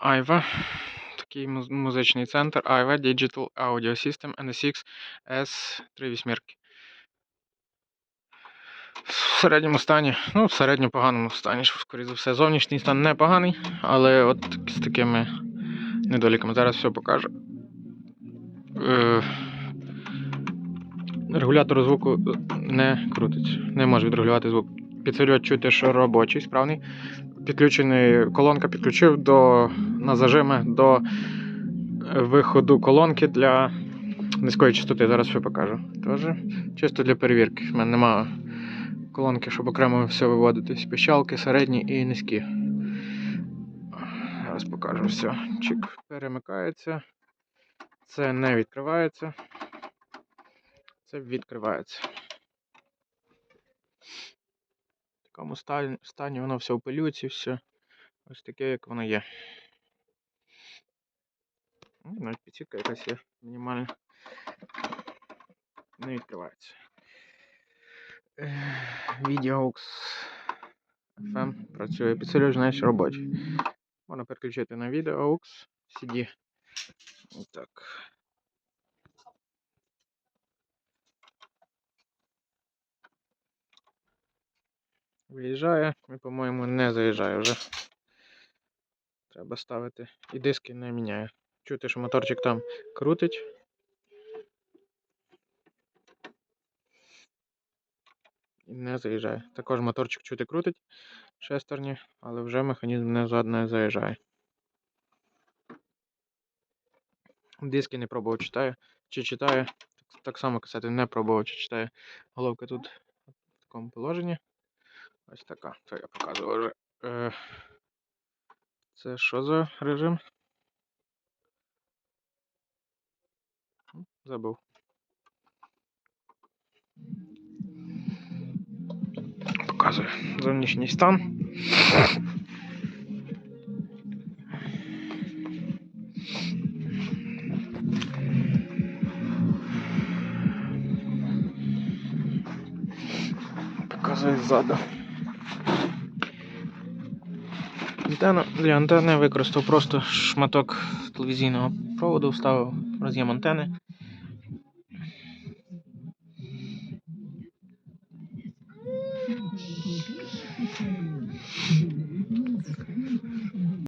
Айва. Такий музичний центр. Айва Digital Audio System NSX S3. В середньому стані, ну, в середньо поганому стані, скоріше за все. Зовнішній стан непоганий, але от з такими недоліками. Зараз все покажу. Е, регулятор звуку не крутиться. Не може відрегулювати звук. Підсилювач чути, що робочий, справний. Підключений, колонка підключив до, на зажими до е, виходу колонки для низької частоти. Зараз все покажу. Теж чисто для перевірки. У мене немає колонки, щоб окремо все виводити. Піщалки, середні і низькі. Зараз покажу все. Чик перемикається. Це не відкривається. Це відкривається. В такому стані, воно все в пилюці, все ось таке, як воно є. Ну, Навіть підсітка якась є мінімальна. Не відкривається. Videox FM працює. Підсилювач, знаєш, робочий. Можна переключити на Videox CD. Так. Виїжджає і, по-моєму, не заїжджає вже. Треба ставити. І диски не міняє. Чути, що моторчик там крутить. І не заїжджає. Також моторчик чути крутить шестерні, але вже механізм не зад не заїжджає. Диски не пробував читає. Чи читає. Так, так само касети не пробував, чи читає. Головка тут в такому положенні. Ось така. Це я показував вже. Е, Це що за режим? Забув. Показую зовнішній стан. Показую ззаду. антенну. Для антени використав просто шматок телевізійного проводу, вставив роз'єм антени.